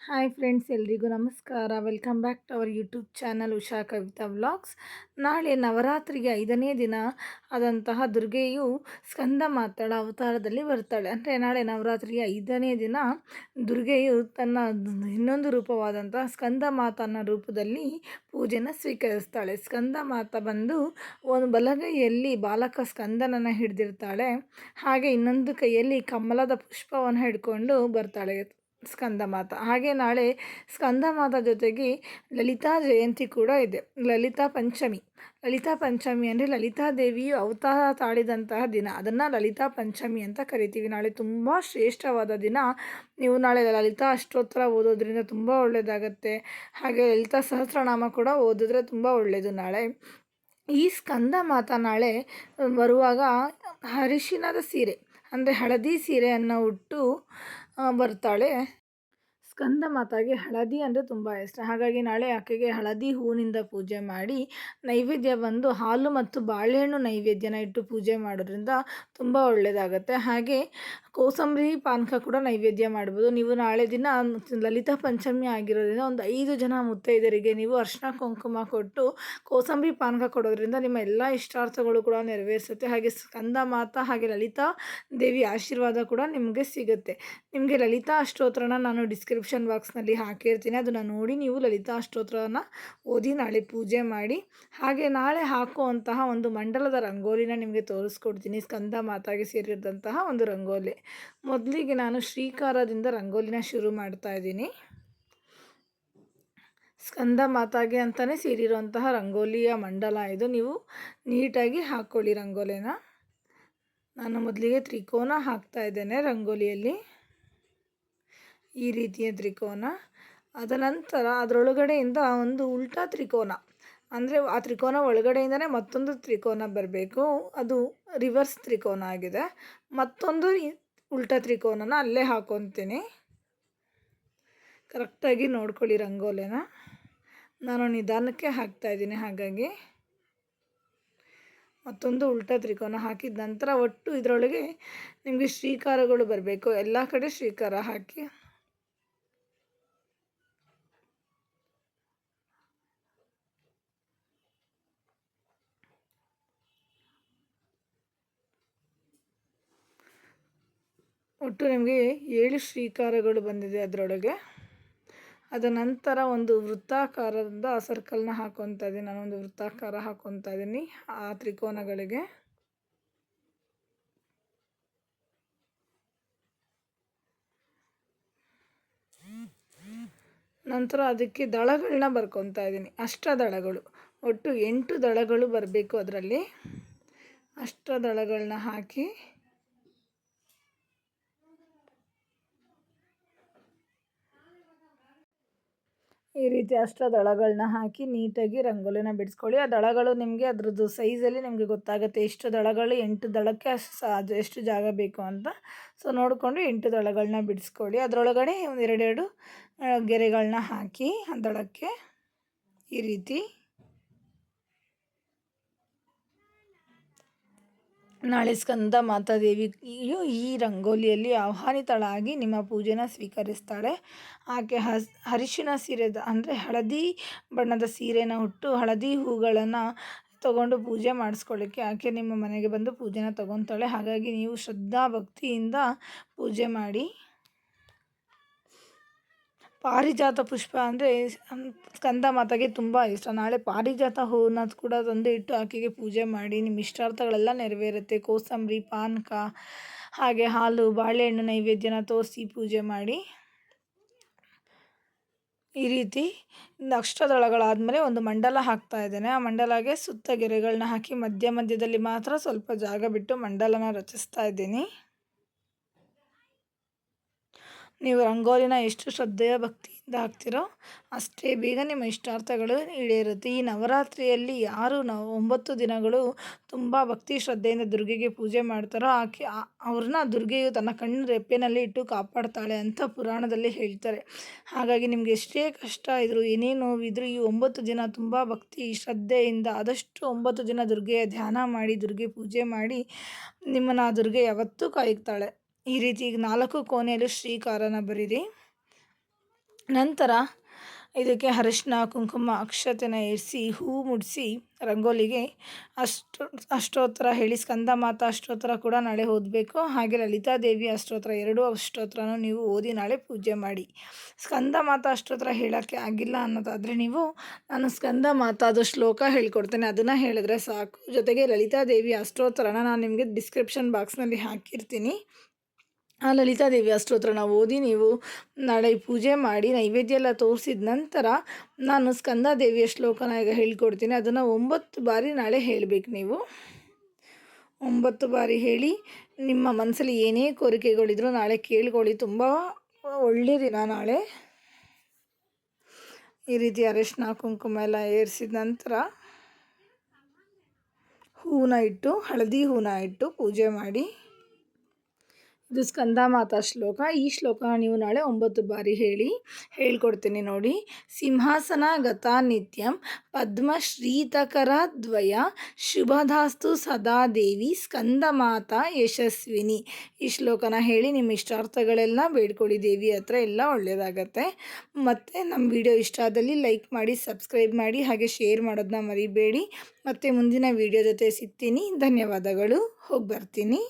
Hi friends ಎಲ್ರಿಗೂ ನಮಸ್ಕಾರ. Welcome back to our YouTube channel Usha Kavitha vlogs ನಾಳೆ ನವರಾತ್ರಿಗೆ ಐದನೇ ದಿನ ಆದಂತಹ ದುರ್ಗೆಯು ಸ್ಕಂದ ಮಾತಾಳ ಅವತಾರದಲ್ಲಿ ಬರ್ತಾಳೆ. ಅಂದರೆ ನಾಳೆ ನವರಾತ್ರಿಗೆ ಐದನೇ ದಿನ ದುರ್ಗೆಯು ತನ್ನ ಇನ್ನೊಂದು ರೂಪವಾದಂತಹ ಸ್ಕಂದ ಮಾತನ ರೂಪದಲ್ಲಿ ಪೂಜೆನ ಸ್ವೀಕರಿಸ್ತಾಳೆ. ಸ್ಕಂದ ಮಾತ ಬಂದು ಒಂದು ಬಲಗೈಯಲ್ಲಿ ಬಾಲಕ ಸ್ಕಂದನನ್ನು ಹಿಡಿದಿರ್ತಾಳೆ. ಹಾಗೆ ಇನ್ನೊಂದು ಕೈಯಲ್ಲಿ ಕಮಲದ ಪುಷ್ಪವನ್ನು ಹಿಡ್ಕೊಂಡು ಬರ್ತಾಳೆ. ಸ್ಕಂದ ಮಾತ ಹಾಗೆ ನಾಳೆ ಸ್ಕಂದ ಮಾತ ಜೊತೆಗೆ ಲಲಿತಾ ಜಯಂತಿ ಕೂಡ ಇದೆ. ಲಲಿತಾ ಪಂಚಮಿ. ಲಲಿತಾ ಪಂಚಮಿ ಅಂದರೆ ಲಲಿತಾ ದೇವಿಯು ಅವತಾರ ತಾಳಿದಂತಹ ದಿನ. ಅದನ್ನು ಲಲಿತಾ ಪಂಚಮಿ ಅಂತ ಕರಿತೀವಿ. ನಾಳೆ ತುಂಬ ಶ್ರೇಷ್ಠವಾದ ದಿನ. ನೀವು ನಾಳೆ ಲಲಿತಾ ಅಷ್ಟೋತ್ತರ ಓದೋದ್ರಿಂದ ತುಂಬ ಒಳ್ಳೆಯದಾಗತ್ತೆ ಹಾಗೆ ಲಲಿತಾ ಸಹಸ್ರನಾಮ ಕೂಡ ಓದಿದ್ರೆ ತುಂಬ ಒಳ್ಳೆಯದು ನಾಳೆ. ಈ ಸ್ಕಂದ ಮಾತ ನಾಳೆ ಬರುವಾಗ ಹರಿಶಿನದ ಸೀರೆ, ಅಂದರೆ ಹಳದಿ ಸೀರೆಯನ್ನು ಉಟ್ಟು ಬರ್ತಾಳೆ. ಸ್ಕಂದ ಮಾತಾಗೆ ಹಳದಿ ಅಂದರೆ ತುಂಬ ಇಷ್ಟ. ಹಾಗಾಗಿ ನಾಳೆ ಆಕೆಗೆ ಹಳದಿ ಹೂವಿನಿಂದ ಪೂಜೆ ಮಾಡಿ ನೈವೇದ್ಯ ಬಂದು ಹಾಲು ಮತ್ತು ಬಾಳೆಹಣ್ಣು ನೈವೇದ್ಯನ ಇಟ್ಟು ಪೂಜೆ ಮಾಡೋದ್ರಿಂದ ತುಂಬ ಒಳ್ಳೆಯದಾಗತ್ತೆ ಹಾಗೆ ಕೋಸಂಬರಿ ಪಾನಕ ಕೂಡ ನೈವೇದ್ಯ ಮಾಡ್ಬೋದು. ನೀವು ನಾಳೆ ದಿನ ಲಲಿತಾ ಪಂಚಮಿ ಆಗಿರೋದ್ರಿಂದ ಒಂದು ಐದು ಜನ ಮುತ್ತೈದರಿಗೆ ನೀವು ಅರ್ಶಿನ ಕುಂಕುಮ ಕೊಟ್ಟು ಕೋಸಂಬರಿ ಪಾನಕ ಕೊಡೋದ್ರಿಂದ ನಿಮ್ಮ ಎಲ್ಲ ಇಷ್ಟಾರ್ಥಗಳು ಕೂಡ ನೆರವೇರಿಸುತ್ತೆ. ಹಾಗೆ ಸ್ಕಂದ ಮಾತಾ ಹಾಗೆ ಲಲಿತಾ ದೇವಿ ಆಶೀರ್ವಾದ ಕೂಡ ನಿಮಗೆ ಸಿಗುತ್ತೆ. ನಿಮಗೆ ಲಲಿತಾ ಅಷ್ಟೋತ್ರನ ನಾನು ಡಿಸ್ಕ್ರಿಪ್ಷನ್ ಡಿಸ್ಕ್ರಿಪ್ಷನ್ ಬಾಕ್ಸ್ನಲ್ಲಿ ಹಾಕಿರ್ತೀನಿ. ಅದನ್ನು ನೋಡಿ ನೀವು ಲಲಿತಾ ಅಷ್ಟೋತ್ರನ ಓದಿ ನಾಳೆ ಪೂಜೆ ಮಾಡಿ, ಹಾಗೆ ನಾಳೆ ಹಾಕುವಂತಹ ಒಂದು ಮಂಡಲದ ರಂಗೋಲಿನ ನಿಮಗೆ ತೋರಿಸ್ಕೊಡ್ತೀನಿ. ಸ್ಕಂದ ಮಾತಾಗಿ ಸೇರಿದಂತಹ ಒಂದು ರಂಗೋಲಿ. ಮೊದಲಿಗೆ ನಾನು ಶ್ರೀಕಾರದಿಂದ ರಂಗೋಲಿನ ಶುರು ಮಾಡ್ತಾ ಇದ್ದೀನಿ. ಸ್ಕಂದ ಮಾತಾಗೆ ಅಂತಲೇ ಸೇರಿರುವಂತಹ ರಂಗೋಲಿಯ ಮಂಡಲ ಇದು. ನೀವು ನೀಟಾಗಿ ಹಾಕ್ಕೊಳ್ಳಿ ರಂಗೋಲಿನ. ನಾನು ಮೊದಲಿಗೆ ತ್ರಿಕೋನ ಹಾಕ್ತಾ ಇದ್ದೇನೆ ರಂಗೋಲಿಯಲ್ಲಿ. ಈ ರೀತಿಯ ತ್ರಿಕೋನ. ಅದನಂತರ ಅದರೊಳಗಡೆಯಿಂದ ಒಂದು ಉಲ್ಟಾ ತ್ರಿಕೋನ. ಅಂದರೆ ಆ ತ್ರಿಕೋನ ಒಳಗಡೆಯಿಂದನೇ ಮತ್ತೊಂದು ತ್ರಿಕೋನ ಬರಬೇಕು. ಅದು ರಿವರ್ಸ್ ತ್ರಿಕೋನ ಆಗಿದೆ. ಮತ್ತೊಂದು ಉಲ್ಟಾ ತ್ರಿಕೋನನ ಅಲ್ಲೇ ಹಾಕೊತೀನಿ. ಕರೆಕ್ಟಾಗಿ ನೋಡ್ಕೊಳ್ಳಿ ರಂಗೋಲೆನ. ನಾನು ನಿಧಾನಕ್ಕೆ ಹಾಕ್ತಾಯಿದ್ದೀನಿ ಹಾಗಾಗಿ. ಮತ್ತೊಂದು ಉಲ್ಟಾ ತ್ರಿಕೋನ ಹಾಕಿದ ನಂತರ ಒಟ್ಟು ಇದರೊಳಗೆ ನಿಮಗೆ ಶ್ರೀಕಾರಗಳು ಬರಬೇಕು. ಎಲ್ಲ ಕಡೆ ಶ್ರೀಕಾರ ಹಾಕಿ. ಒಟ್ಟು ನಿಮಗೆ ಏಳು ಶ್ರೀಕಾರಗಳು ಬಂದಿದೆ ಅದರೊಳಗೆ. ಅದ ನಂತರ ಒಂದು ವೃತ್ತಾಕಾರದಿಂದ ಸರ್ಕಲ್ನ ಹಾಕೊತಾ ಇದ್ದೀನಿ. ಒಂದು ವೃತ್ತಾಕಾರ ಹಾಕೊತಾ ಇದ್ದೀನಿ ಆ ತ್ರಿಕೋನಗಳಿಗೆ. ನಂತರ ಅದಕ್ಕೆ ದಳಗಳನ್ನ ಬರ್ಕೊತಾ ಇದ್ದೀನಿ. ಅಷ್ಟ ದಳಗಳು ಒಟ್ಟು ಎಂಟು ದಳಗಳು ಬರಬೇಕು ಅದರಲ್ಲಿ. ಅಷ್ಟ ದಳಗಳನ್ನ ಹಾಕಿ ಈ ರೀತಿ ಅಷ್ಟು ದಳಗಳನ್ನ ಹಾಕಿ ನೀಟಾಗಿ ರಂಗೋಲಿನ ಬಿಡಿಸ್ಕೊಳ್ಳಿ. ಆ ದಳಗಳು ನಿಮಗೆ ಅದ್ರದ್ದು ಸೈಜಲ್ಲಿ ನಿಮಗೆ ಗೊತ್ತಾಗುತ್ತೆ ಎಷ್ಟು ದಳಗಳು, ಎಂಟು ದಳಕ್ಕೆ ಅಷ್ಟು ಎಷ್ಟು ಜಾಗ ಬೇಕು ಅಂತ. ಸೊ, ನೋಡಿಕೊಂಡು ಎಂಟು ದಳಗಳನ್ನ ಬಿಡಿಸ್ಕೊಳ್ಳಿ. ಅದರೊಳಗಡೆ ಒಂದು ಎರಡೆರಡು ಗೆರೆಗಳನ್ನ ಹಾಕಿ ಆ ದಳಕ್ಕೆ ಈ ರೀತಿ ನಾಳೆ ಸ್ಕಂದ ಮಾತಾದೇವಿಯು ಈ ರಂಗೋಲಿಯಲ್ಲಿ ಆಹ್ವಾನಿತಳಾಗಿ ನಿಮ್ಮ ಪೂಜೆನ ಸ್ವೀಕರಿಸ್ತಾಳೆ ಆಕೆ ಹಸ್ ಅರಿಶಿನ ಸೀರೆದ ಅಂದರೆ ಹಳದಿ ಬಣ್ಣದ ಸೀರೆನ ಹುಟ್ಟು ಹಳದಿ ಹೂಗಳನ್ನು ತಗೊಂಡು ಪೂಜೆ ಮಾಡಿಸ್ಕೊಳ್ಳಿಕ್ಕೆ ಆಕೆ ನಿಮ್ಮ ಮನೆಗೆ ಬಂದು ಪೂಜೆನ ತಗೊತಾಳೆ. ಹಾಗಾಗಿ ನೀವು ಶ್ರದ್ಧಾ ಭಕ್ತಿಯಿಂದ ಪೂಜೆ ಮಾಡಿ. ಪಾರಿಜಾತ ಪುಷ್ಪ ಅಂದರೆ ಸ್ಕಂದ ಮಾತಾಗೆ ತುಂಬ ಇಷ್ಟ. ನಾಳೆ ಪಾರಿಜಾತ ಹೂವನ್ನ ಕೂಡ ತಂದು ಇಟ್ಟು ಆಕೆಗೆ ಪೂಜೆ ಮಾಡಿ ನಿಮ್ಮ ಇಷ್ಟಾರ್ಥಗಳೆಲ್ಲ ನೆರವೇರುತ್ತೆ. ಕೋಸಂಬರಿ, ಪಾನಕ, ಹಾಗೆ ಹಾಲು, ಬಾಳೆಹಣ್ಣು ನೈವೇದ್ಯನ ತೋರಿಸಿ ಪೂಜೆ ಮಾಡಿ. ಈ ರೀತಿ ಅಕ್ಷದಳಗಳಾದಮೇಲೆ ಒಂದು ಮಂಡಲ ಹಾಕ್ತಾ ಇದ್ದೇನೆ. ಆ ಮಂಡಲಗೆ ಸುತ್ತ ಗೆರೆಗಳನ್ನ ಹಾಕಿ ಮಧ್ಯ ಮಧ್ಯದಲ್ಲಿ ಮಾತ್ರ ಸ್ವಲ್ಪ ಜಾಗ ಬಿಟ್ಟು ಮಂಡಲನ ರಚಿಸ್ತಾ ಇದ್ದೀನಿ. ನೀವು ರಂಗೋಲಿನ ಎಷ್ಟು ಶ್ರದ್ಧೆಯ ಭಕ್ತಿಯಿಂದ ಹಾಕ್ತಿರೋ ಅಷ್ಟೇ ಬೇಗ ನಿಮ್ಮ ಇಷ್ಟಾರ್ಥಗಳು ಈಡೇರುತ್ತೆ. ಈ ನವರಾತ್ರಿಯಲ್ಲಿ ಯಾರು ನಾವು ಒಂಬತ್ತು ದಿನಗಳು ತುಂಬ ಭಕ್ತಿ ಶ್ರದ್ಧೆಯಿಂದ ದುರ್ಗೆಗೆ ಪೂಜೆ ಮಾಡ್ತಾರೋ ಆಕೆ ಅವ್ರನ್ನ ದುರ್ಗೆಯು ತನ್ನ ಕಣ್ಣು ರೆಪ್ಪೆನಲ್ಲಿ ಇಟ್ಟು ಕಾಪಾಡ್ತಾಳೆ ಅಂತ ಪುರಾಣದಲ್ಲಿ ಹೇಳ್ತಾರೆ. ಹಾಗಾಗಿ ನಿಮಗೆ ಎಷ್ಟೇ ಕಷ್ಟ ಇದ್ದರೂ ಏನೇ ನೋವಿದ್ರೂ ಈ ಒಂಬತ್ತು ದಿನ ತುಂಬ ಭಕ್ತಿ ಶ್ರದ್ಧೆಯಿಂದ ಆದಷ್ಟು ಒಂಬತ್ತು ದಿನ ದುರ್ಗೆಯ ಧ್ಯಾನ ಮಾಡಿ, ದುರ್ಗೆ ಪೂಜೆ ಮಾಡಿ ನಿಮ್ಮನ್ನು ದುರ್ಗೆ ಯಾವತ್ತೂ ಕಾಯುತ್ತಾಳೆ. ಈ ರೀತಿ ಈಗ ನಾಲ್ಕು ಕೋಣೆಯಲ್ಲಿ ಶ್ರೀಕಾರನ ಬರೀರಿ. ನಂತರ ಇದಕ್ಕೆ ಅರಿಶಿನ ಕುಂಕುಮ, ಅಕ್ಷತೆನ ಇರಿಸಿ, ಹೂ ಮುಡಿಸಿ, ರಂಗೋಲಿಗೆ ಅಷ್ಟು, ಅಷ್ಟೋತ್ತರ ಹೇಳಿ, ಸ್ಕಂದ ಮಾತಾ ಅಷ್ಟೋತ್ತರ ಕೂಡ ನಾಳೆ ಓದಬೇಕು. ಹಾಗೆ ಲಲಿತಾದೇವಿ ಅಷ್ಟೋತ್ತರ, ಎರಡು ಅಷ್ಟೋತ್ರನೂ ನೀವು ಓದಿ ನಾಳೆ ಪೂಜೆ ಮಾಡಿ. ಸ್ಕಂದ ಮಾತಾ ಅಷ್ಟೋತ್ತರ ಹೇಳೋಕ್ಕೆ ಆಗಿಲ್ಲ ಅನ್ನೋದಾದರೆ ನೀವು, ನಾನು ಸ್ಕಂದ ಮಾತಾದ ಶ್ಲೋಕ ಹೇಳ್ಕೊಡ್ತೇನೆ. ಅದನ್ನು ಹೇಳಿದ್ರೆ ಸಾಕು. ಜೊತೆಗೆ ಲಲಿತಾದೇವಿ ಅಷ್ಟೋತ್ತರನ ನಾನು ನಿಮಗೆ ಡಿಸ್ಕ್ರಿಪ್ಷನ್ ಬಾಕ್ಸ್ನಲ್ಲಿ ಹಾಕಿರ್ತೀನಿ. ಆ ಲಲಿತಾದೇವಿಯ ಸ್ತೋತ್ರ ನಾವು ಓದಿ ನೀವು ನಾಳೆ ಪೂಜೆ ಮಾಡಿ ನೈವೇದ್ಯ ಎಲ್ಲ ತೋರಿಸಿದ ನಂತರ ನಾನು ಸ್ಕಂದಾದೇವಿಯ ಶ್ಲೋಕನ ಈಗ ಹೇಳ್ಕೊಡ್ತೀನಿ. ಅದನ್ನು ಒಂಬತ್ತು ಬಾರಿ ನಾಳೆ ಹೇಳಬೇಕು ನೀವು. ಒಂಬತ್ತು ಬಾರಿ ಹೇಳಿ ನಿಮ್ಮ ಮನಸ್ಸಲ್ಲಿ ಏನೇ ಕೋರಿಕೆಗಳಿದ್ರು ನಾಳೆ ಕೇಳ್ಕೊಳ್ಳಿ. ತುಂಬ ಒಳ್ಳೆಯ ದಿನ ನಾಳೆ. ಈ ರೀತಿ ಅರಿಶಿನ, ಕುಂಕುಮ ಎಲ್ಲ ಏರಿಸಿದ ನಂತರ ಹೂವನ್ನ ಇಟ್ಟು, ಹಳದಿ ಹೂವನ್ನ ಇಟ್ಟು ಪೂಜೆ ಮಾಡಿ ಇದು ಸ್ಕಂದ ಮಾತಾ ಶ್ಲೋಕ. ಈ ಶ್ಲೋಕ ನೀವು ನಾಳೆ ಒಂಬತ್ತು ಬಾರಿ ಹೇಳಿ, ಹೇಳ್ಕೊಡ್ತೀನಿ ನೋಡಿ. ಸಿಂಹಾಸನ ಗತಾ ನಿತ್ಯಂ ಪದ್ಮಶ್ರೀತಕರ ದ್ವಯ ಶುಭಧಾಸ್ತು ಸದಾ ದೇವಿ ಸ್ಕಂದ ಮಾತಾ ಯಶಸ್ವಿನಿ. ಈ ಶ್ಲೋಕನ ಹೇಳಿ ನಿಮ್ಮ ಇಷ್ಟಾರ್ಥಗಳೆಲ್ಲ ಬೇಡ್ಕೊಳ್ಳಿ ದೇವಿ ಹತ್ರ, ಎಲ್ಲ ಒಳ್ಳೆಯದಾಗತ್ತೆ. ಮತ್ತು ನಮ್ಮ ವಿಡಿಯೋ ಇಷ್ಟ ಆದಲ್ಲಿ ಲೈಕ್ ಮಾಡಿ, ಸಬ್ಸ್ಕ್ರೈಬ್ ಮಾಡಿ, ಹಾಗೆ ಶೇರ್ ಮಾಡೋದನ್ನ ಮರಿಬೇಡಿ. ಮತ್ತು ಮುಂದಿನ ವಿಡಿಯೋ ಜೊತೆ ಸಿಗ್ತೀನಿ. ಧನ್ಯವಾದಗಳು. ಹೋಗಿ ಬರ್ತೀನಿ.